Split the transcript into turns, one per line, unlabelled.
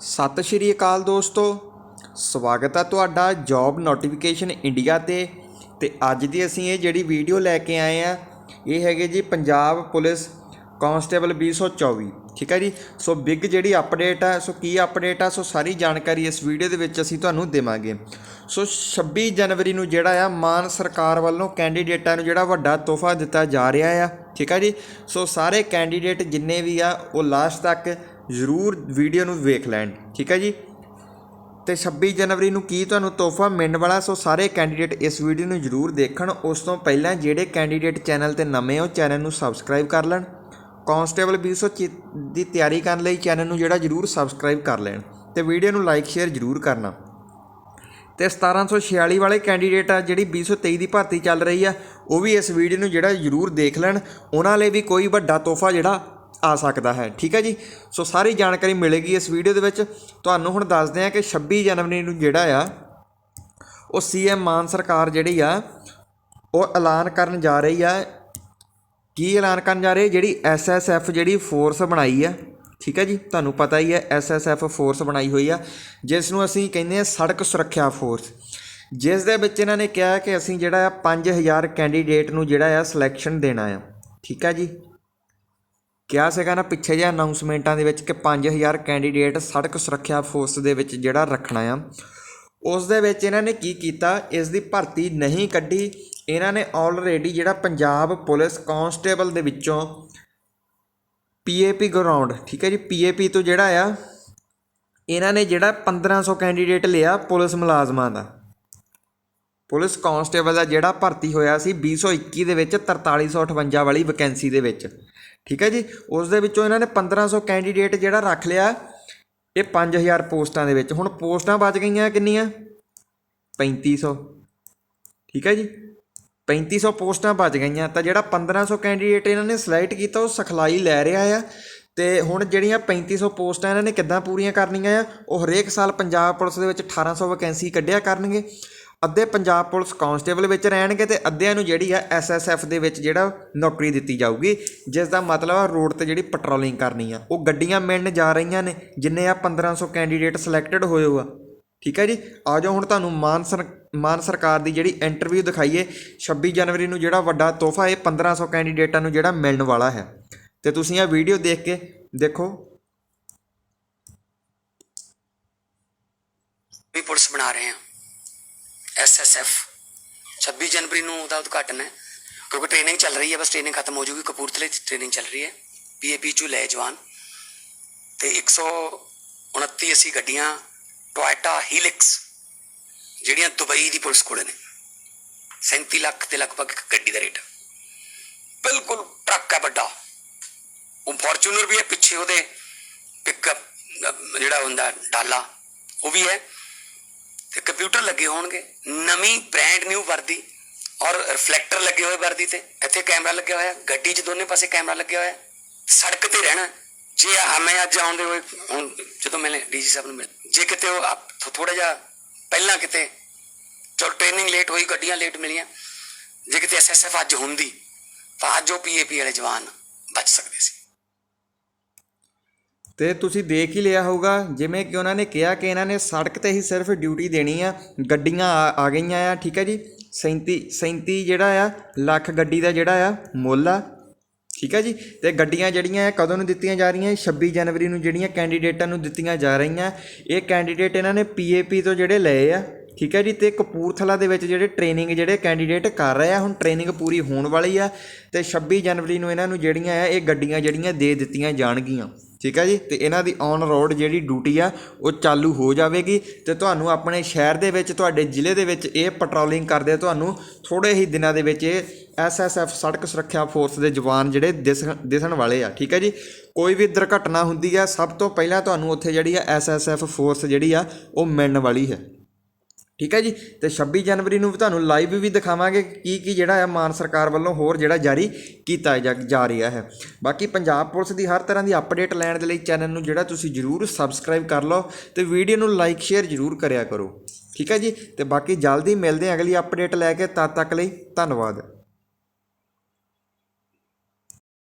ਸਤਿ ਸ਼੍ਰੀ ਅਕਾਲ ਦੋਸਤੋ। ਸਵਾਗਤ ਹੈ ਤੁਹਾਡਾ ਜੌਬ ਨੋਟੀਫਿਕੇਸ਼ਨ ਇੰਡੀਆ ਤੇ। ਤੇ ਅੱਜ ਦੀ ਅਸੀਂ ਇਹ ਜਿਹੜੀ ਵੀਡੀਓ ਲੈ ਕੇ ਆਏ ਆ, ਇਹ ਹੈਗੇ ਜੀ ਪੰਜਾਬ ਪੁਲਿਸ ਕਾਂਸਟੇਬਲ 2024 ਠੀਕ ਹੈ ਜੀ? ਸੋ ਬਿਗ ਜਿਹੜੀ ਅਪਡੇਟ ਹੈ ਸੋ ਕੀ ਅਪਡੇਟ ਆ, ਸੋ ਸਾਰੀ ਜਾਣਕਾਰੀ ਇਸ ਵੀਡੀਓ ਦੇ ਵਿੱਚ ਅਸੀਂ ਤੁਹਾਨੂੰ ਦੇਵਾਂਗੇ। ਸੋ 26 ਜਨਵਰੀ ਨੂੰ ਜਿਹੜਾ ਆ, ਮਾਨ ਸਰਕਾਰ ਵੱਲੋਂ ਕੈਂਡੀਡੇਟਾਂ ਨੂੰ ਜਿਹੜਾ ਵੱਡਾ ਤੋਹਫਾ ਦਿੱਤਾ ਜਾ ਰਿਹਾ ਆ। ਠੀਕ ਹੈ ਜੀ? ਸੋ ਸਾਰੇ ਕੈਂਡੀਡੇਟ ਜਿੰਨੇ ਵੀ ਆ, ਉਹ ਲਾਸਟ ਤੱਕ ਜ਼ਰੂਰ ਵੀਡੀਓ ਨੂੰ ਵੇਖ ਲੈਣ, ਠੀਕ ਹੈ ਜੀ? ਤੇ 26 ਜਨਵਰੀ ਨੂੰ ਕੀ ਤੁਹਾਨੂੰ ਤੋਹਫਾ ਮਿਲਣ ਵਾਲਾ? ਸੋ ਸਾਰੇ ਕੈਂਡੀਡੇਟ ਇਸ ਵੀਡੀਓ ਨੂੰ ਜ਼ਰੂਰ ਦੇਖਣ। ਉਸ ਤੋਂ ਪਹਿਲਾਂ ਜਿਹੜੇ ਕੈਂਡੀਡੇਟ ਚੈਨਲ ਤੇ ਨਵੇਂ ਹੋ ਚੈਨਲ ਨੂੰ ਸਬਸਕ੍ਰਾਈਬ ਕਰ ਲੈਣ। ਕਾਂਸਟੇਬਲ 225 ਦੀ ਤਿਆਰੀ ਕਰਨ ਲਈ ਚੈਨਲ ਨੂੰ ਜਿਹੜਾ ਜ਼ਰੂਰ ਸਬਸਕ੍ਰਾਈਬ ਕਰ ਲੈਣ। ਤੇ ਵੀਡੀਓ ਨੂੰ ਲਾਈਕ ਸ਼ੇਅਰ ਜ਼ਰੂਰ ਕਰਨਾ। ਤੇ 1746 ਵਾਲੇ ਕੈਂਡੀਡੇਟ ਆ, ਜਿਹੜੀ 223 ਦੀ ਭਰਤੀ ਚੱਲ ਰਹੀ ਆ, ਉਹ ਵੀ ਇਸ ਵੀਡੀਓ ਨੂੰ ਜਿਹੜਾ ਜ਼ਰੂਰ ਦੇਖ ਲੈਣ। ਉਹਨਾਂ ਲਈ ਵੀ ਕੋਈ ਵੱਡਾ ਤੋਹਫਾ ਜਿਹੜਾ ਆ ਸਕਦਾ ਹੈ। ਠੀਕ ਹੈ ਜੀ? ਸੋ ਸਾਰੀ ਜਾਣਕਾਰੀ ਮਿਲੇਗੀ ਇਸ ਵੀਡੀਓ ਦੇ ਵਿੱਚ। ਤੁਹਾਨੂੰ ਹੁਣ ਦੱਸਦੇ ਹਾਂ ਕਿ 26 ਜਨਵਰੀ ਨੂੰ ਜਿਹੜਾ ਆ, ਉਹ ਸੀਐਮ ਮਾਨ ਸਰਕਾਰ ਜਿਹੜੀ ਆ, ਉਹ ਐਲਾਨ ਕਰਨ ਜਾ ਰਹੀ ਆ। ਕੀ ਐਲਾਨ ਕਰਨ ਜਾ ਰਹੀ ਹੈ ਜਿਹੜੀ ਐਸਐਸਐਫ ਜਿਹੜੀ ਫੋਰਸ ਬਣਾਈ ਆ। ਠੀਕ ਹੈ ਜੀ? ਤੁਹਾਨੂੰ ਪਤਾ ਹੀ ਹੈ ਐਸਐਸਐਫ ਫੋਰਸ ਬਣਾਈ ਹੋਈ ਆ। ਜਿਸ ਨੂੰ ਅਸੀਂ ਕਹਿੰਦੇ ਆ ਸੜਕ ਸੁਰੱਖਿਆ ਫੋਰਸ ਜਿਸ ਦੇ ਵਿੱਚ ਇਹਨਾਂ ਨੇ ਕਿਹਾ ਕਿ ਅਸੀਂ ਜਿਹੜਾ ਆ 5000 ਕੈਂਡੀਡੇਟ ਨੂੰ ਜਿਹੜਾ ਆ ਸਿਲੈਕਸ਼ਨ ਦੇਣਾ ਆ। ਠੀਕ ਹੈ ਜੀ? ਕਿਹਾ ਸੀਗਾ ਨਾ ਪਿੱਛੇ ਜਿਹੇ ਅਨਾਉਂਸਮੈਂਟਾਂ ਦੇ ਵਿੱਚ ਕਿ 5000 ਕੈਂਡੀਡੇਟ ਸੜਕ ਸੁਰੱਖਿਆ ਫੋਰਸ ਦੇ ਵਿੱਚ ਜਿਹੜਾ ਰੱਖਣਾ ਆ। ਉਸ ਦੇ ਵਿੱਚ ਇਹਨਾਂ ਨੇ ਕੀ ਕੀਤਾ? ਇਸ ਦੀ ਭਰਤੀ ਨਹੀਂ ਕੱਢੀ। ਇਹਨਾਂ ਨੇ ਆਲਰੇਡੀ ਜਿਹੜਾ ਪੰਜਾਬ ਪੁਲਿਸ ਕਾਂਸਟੇਬਲ ਦੇ ਵਿੱਚੋਂ ਪੀਏਪੀ ਗਰਾਊਂਡ ਠੀਕ ਹੈ ਜੀ? ਪੀਏਪੀ ਤੋਂ ਜਿਹੜਾ ਆ, ਇਹਨਾਂ ਨੇ ਜਿਹੜਾ 1500 ਕੈਂਡੀਡੇਟ ਲਿਆ ਪੁਲਿਸ ਮੁਲਾਜ਼ਮਾਂ ਦਾ। ਪੁਲਿਸ ਕਾਂਸਟੇਬਲ ਦਾ ਜਿਹੜਾ ਭਰਤੀ ਹੋਇਆ ਸੀ 2021 ਦੇ ਵਿੱਚ 4358 ਵਾਲੀ ਵੈਕੈਂਸੀ ਦੇ ਵਿੱਚ। ਠੀਕ ਹੈ ਜੀ? ਉਸ ਦੇ ਵਿੱਚੋਂ ਇਹਨਾਂ ਨੇ 1500 ਕੈਂਡੀਡੇਟ ਜਿਹੜਾ ਰੱਖ ਲਿਆ, ਇਹ 5000 ਪੋਸਟਾਂ ਦੇ ਵਿੱਚ। ਹੁਣ ਪੋਸਟਾਂ ਬਚ ਗਈਆਂ ਕਿੰਨੀਆਂ? 3500 ਠੀਕ ਹੈ ਜੀ? 3500 ਪੋਸਟਾਂ ਬਚ ਗਈਆਂ। ਤਾਂ ਜਿਹੜਾ 1500 ਕੈਂਡੀਡੇਟ ਇਹਨਾਂ ਨੇ ਸਿਲੈਕਟ ਕੀਤਾ, ਉਹ ਸਿਖਲਾਈ ਲੈ ਰਿਹਾ ਆ। ਤੇ ਹੁਣ ਜਿਹੜੀਆਂ 3500 ਪੋਸਟਾਂ ਇਹਨਾਂ ਨੇ ਕਿੱਦਾਂ ਪੂਰੀਆਂ ਕਰਨੀਆਂ ਆ, ਉਹ ਹਰੇਕ ਸਾਲ ਪੰਜਾਬ ਪੁਲਿਸ ਦੇ ਵਿੱਚ 1800 ਵੈਕੈਂਸੀ ਕੱਢਿਆ ਕਰਨਗੇ। ਅੱਧੇ ਪੰਜਾਬ ਪੁਲਿਸ ਕਾਂਸਟੇਬਲ ਵਿੱਚ ਰਹਿਣਗੇ ਤੇ ਅੱਧਿਆਂ ਨੂੰ ਜਿਹੜੀ ਆ ਐਸਐਸਐਫ ਦੇ ਵਿੱਚ ਜਿਹੜਾ ਨੌਕਰੀ ਦਿੱਤੀ ਜਾਊਗੀ ਜਿਸ ਦਾ ਮਤਲਬ ਆ ਰੋਡ ਤੇ ਜਿਹੜੀ ਪੈਟਰੋਲਿੰਗ ਕਰਨੀ ਆ। ਉਹ ਗੱਡੀਆਂ ਮਿਲਣ ਜਾ ਰਹੀਆਂ ਨੇ, ਜਿੰਨੇ ਆ 1500 ਕੈਂਡੀਡੇਟ ਸਿਲੈਕਟਡ ਹੋਏ ਹੋ ਆ ਠੀਕ ਹੈ ਜੀ? ਆ ਜਾਓ ਹੁਣ ਤੁਹਾਨੂੰ ਮਾਨ ਸਰ, ਮਾਨ ਸਰਕਾਰ ਦੀ ਜਿਹੜੀ ਇੰਟਰਵਿਊ ਦਿਖਾਈਏ। 26 ਜਨਵਰੀ ਨੂੰ ਜਿਹੜਾ ਵੱਡਾ ਤੋਹਫਾ, ਇਹ 1500 ਕੈਂਡੀਡੇਟਾਂ ਨੂੰ ਜਿਹੜਾ ਮਿਲਣ ਵਾਲਾ ਹੈ। ਤੇ ਤੁਸੀਂ ਇਹ ਵੀਡੀਓ ਦੇਖ ਕੇ ਦੇਖੋ।
ਵੀ ਪੁਲਿਸ ਬਣਾ ਰਹੇ ਹਾਂ ਐਸਐਸਐਫ 26 ਜਨਵਰੀ ਨੂੰ ਉਹਦਾ ਉਦਘਾਟਨ ਹੈ ਕਿਉਂਕਿ ਟ੍ਰੇਨਿੰਗ ਚੱਲ ਰਹੀ ਹੈ ਬਸ ਟ੍ਰੇਨਿੰਗ ਖਤਮ ਹੋ ਜੂਗੀ ਕਪੂਰਥਲੇ 'ਚ ਟ੍ਰੇਨਿੰਗ ਚੱਲ ਰਹੀ ਹੈ ਪੀਏਪੀ ਚੂ ਲੈ ਜਵਾਨ ਤੇ 129 ਅਸੀਂ ਗੱਡੀਆਂ ਟੋਇਟਾ ਹੀਲਿਕਸ ਜਿਹੜੀਆਂ ਦੁਬਈ ਦੀ ਪੁਲਿਸ ਕੋਲ ਨੇ 37 ਲੱਖ ਦੇ ਲਗਭਗ ਇੱਕ ਗੱਡੀ ਦਾ ਰੇਟ ਬਿਲਕੁਲ ਟਰੱਕ ਹੈ ਵੱਡਾ ਉਹ ਫੋਰਚੂਨਰ ਵੀ ਹੈ ਪਿੱਛੇ ਉਹਦੇ ਪਿਕਅਪ ਜਿਹੜਾ ਹੁੰਦਾ ਡਾਲਾ ਉਹ ਵੀ ਹੈ ਤੇ ਕੰਪਿਊਟਰ ਲੱਗੇ ਹੋਣਗੇ, ਨਵੀਂ ਬ੍ਰਾਂਡ ਨਿਊ ਵਰਦੀ ਔਰ ਰਿਫਲੈਕਟਰ ਲੱਗੇ ਹੋਏ ਵਰਦੀ ਤੇ, ਇੱਥੇ ਕੈਮਰਾ ਲੱਗਿਆ ਹੋਇਆ, ਗੱਡੀ 'ਚ ਦੋਨੇ ਪਾਸੇ ਕੈਮਰਾ ਲੱਗਿਆ ਹੋਇਆ, ਸੜਕ ਤੇ ਰਹਿਣਾ, ਜੇ ਆ- ਮੈਂ ਅੱਜ ਆਉਂਦੇ ਹੋਏ, ਹੁਣ ਜਦੋਂ ਮੈਨੇ ਡੀਜੀ ਸਾਹਿਬ ਨੂੰ ਮਿਲ, ਜੇ ਕਿਤੇ ਉਹ ਥੋੜਾ ਜਿਹਾ ਪਹਿਲਾਂ ਕਿਤੇ, ਚਲ ਟ੍ਰੇਨਿੰਗ ਲੇਟ ਹੋਈ, ਗੱਡੀਆਂ ਲੇਟ ਮਿਲੀਆਂ, ਜੇ ਕਿਤੇ ਐਸਐਸਐਫ ਅੱਜ ਹੁੰਦੀ, ਤਾਂ ਅੱਜ ਉਹ ਪੀਏਪੀ ਵਾਲੇ ਜਵਾਨ ਬਚ ਸਕਦੇ ਸੀ।
ਅਤੇ ਤੁਸੀਂ ਦੇਖ ਹੀ ਲਿਆ ਹੋਊਗਾ, ਜਿਵੇਂ ਕਿ ਉਹਨਾਂ ਨੇ ਕਿਹਾ ਕਿ ਇਹਨਾਂ ਨੇ ਸੜਕ ਤੇ ਹੀ ਸਿਰਫ ਡਿਊਟੀ ਦੇਣੀ ਆ, ਗੱਡੀਆਂ ਆ ਆ ਗਈਆਂ ਆ, ਠੀਕ ਹੈ ਜੀ? 37 37 ਜਿਹੜਾ ਆ, ਲੱਖ ਗੱਡੀ ਦਾ ਜਿਹੜਾ ਆ, ਮੁੱਲ ਆ, ਠੀਕ ਹੈ ਜੀ? ਤੇ ਗੱਡੀਆਂ ਜਿਹੜੀਆਂ ਆ, ਕਦੋਂ ਨੂੰ ਦਿੱਤੀਆਂ ਜਾ ਰਹੀਆਂ? 26 ਜਨਵਰੀ ਨੂੰ ਜਿਹੜੀਆਂ ਕੈਂਡੀਡੇਟਾਂ ਨੂੰ ਦਿੱਤੀਆਂ ਜਾ ਰਹੀਆਂ। ਇਹ ਕੈਂਡੀਡੇਟ ਇਹਨਾਂ ਨੇ ਪੀਏਪੀ ਤੋਂ ਜਿਹੜੇ ਲਏ ਆ, ਠੀਕ ਹੈ ਜੀ? ਤੇ ਕਪੂਰਥਲਾ ਦੇ ਵਿੱਚ ਜਿਹੜੇ ਟ੍ਰੇਨਿੰਗ ਜਿਹੜੇ ਕੈਂਡੀਡੇਟ ਕਰ ਰਹੇ ਆ, ਹੁਣ ਟ੍ਰੇਨਿੰਗ ਪੂਰੀ ਹੋਣ ਵਾਲੀ ਆ, ਤੇ 26 ਜਨਵਰੀ ਨੂੰ ਇਹਨਾਂ ਨੂੰ ਜਿਹੜੀਆਂ ਆ, ਇਹ ਗੱਡੀਆਂ ਜਿਹੜੀਆਂ ਦੇ ਦਿੱਤੀਆਂ ਜਾਣਗੀਆਂ। ਠੀਕ ਹੈ ਜੀ? ਤੇ ਇਹਨਾਂ ਦੀ ਔਨ ਰੋਡ ਜਿਹੜੀ ਡਿਊਟੀ ਆ, ਉਹ ਚਾਲੂ ਹੋ ਜਾਵੇਗੀ। ਤੇ ਤੁਹਾਨੂੰ ਆਪਣੇ ਸ਼ਹਿਰ ਦੇ ਵਿੱਚ, ਤੁਹਾਡੇ ਜ਼ਿਲ੍ਹੇ ਦੇ ਵਿੱਚ ਇਹ ਪੈਟਰੋਲਿੰਗ ਕਰਦੇ ਤੁਹਾਨੂੰ ਥੋੜੇ ਹੀ ਦਿਨਾਂ ਦੇ ਵਿੱਚ ਇਹ ਐਸਐਸਐਫ ਸੜਕ ਸੁਰੱਖਿਆ ਫੋਰਸ ਦੇ ਜਵਾਨ ਜਿਹੜੇ ਦਿਸਣ ਦਿਸਣ ਵਾਲੇ ਆ। ਠੀਕ ਹੈ ਜੀ? ਕੋਈ ਵੀ ਦੁਰਘਟਨਾ ਹੁੰਦੀ ਆ, ਸਭ ਤੋਂ ਪਹਿਲਾਂ ਤੁਹਾਨੂੰ ਉੱਥੇ ਜਿਹੜੀ ਆ ਐਸਐਸਐਫ ਫੋਰਸ ਜਿਹੜੀ ਆ, ਉਹ ਮਿਲਣ ਵਾਲੀ ਹੈ। ਠੀਕ ਹੈ ਜੀ? ਤੇ 26 ਜਨਵਰੀ ਨੂੰ ਵੀ ਤੁਹਾਨੂੰ ਲਾਈਵ ਵੀ ਦਿਖਾਵਾਂਗੇ ਕੀ ਕੀ ਜਿਹੜਾ ਹੈ ਮਾਨ ਸਰਕਾਰ ਵੱਲੋਂ ਹੋਰ ਜਿਹੜਾ ਜਾਰੀ ਕੀਤਾ ਜਾ ਜਾ ਰਿਹਾ ਹੈ। ਬਾਕੀ ਪੰਜਾਬ ਪੁਲਿਸ ਦੀ ਹਰ ਤਰ੍ਹਾਂ ਦੀ ਅਪਡੇਟ ਲੈਣ ਦੇ ਲਈ ਚੈਨਲ ਨੂੰ ਜਿਹੜਾ ਤੁਸੀਂ ਜਰੂਰ ਸਬਸਕ੍ਰਾਈਬ ਕਰ ਲਓ ਤੇ ਵੀਡੀਓ ਨੂੰ ਲਾਈਕ ਸ਼ੇਅਰ ਜਰੂਰ ਕਰਿਆ ਕਰੋ। ਠੀਕ ਹੈ ਜੀ? ਤੇ ਬਾਕੀ ਜਲਦੀ ਮਿਲਦੇ ਹਾਂ ਅਗਲੀ ਅਪਡੇਟ ਲੈ ਕੇ, ਤਦ ਤੱਕ ਲਈ ਧੰਨਵਾਦ।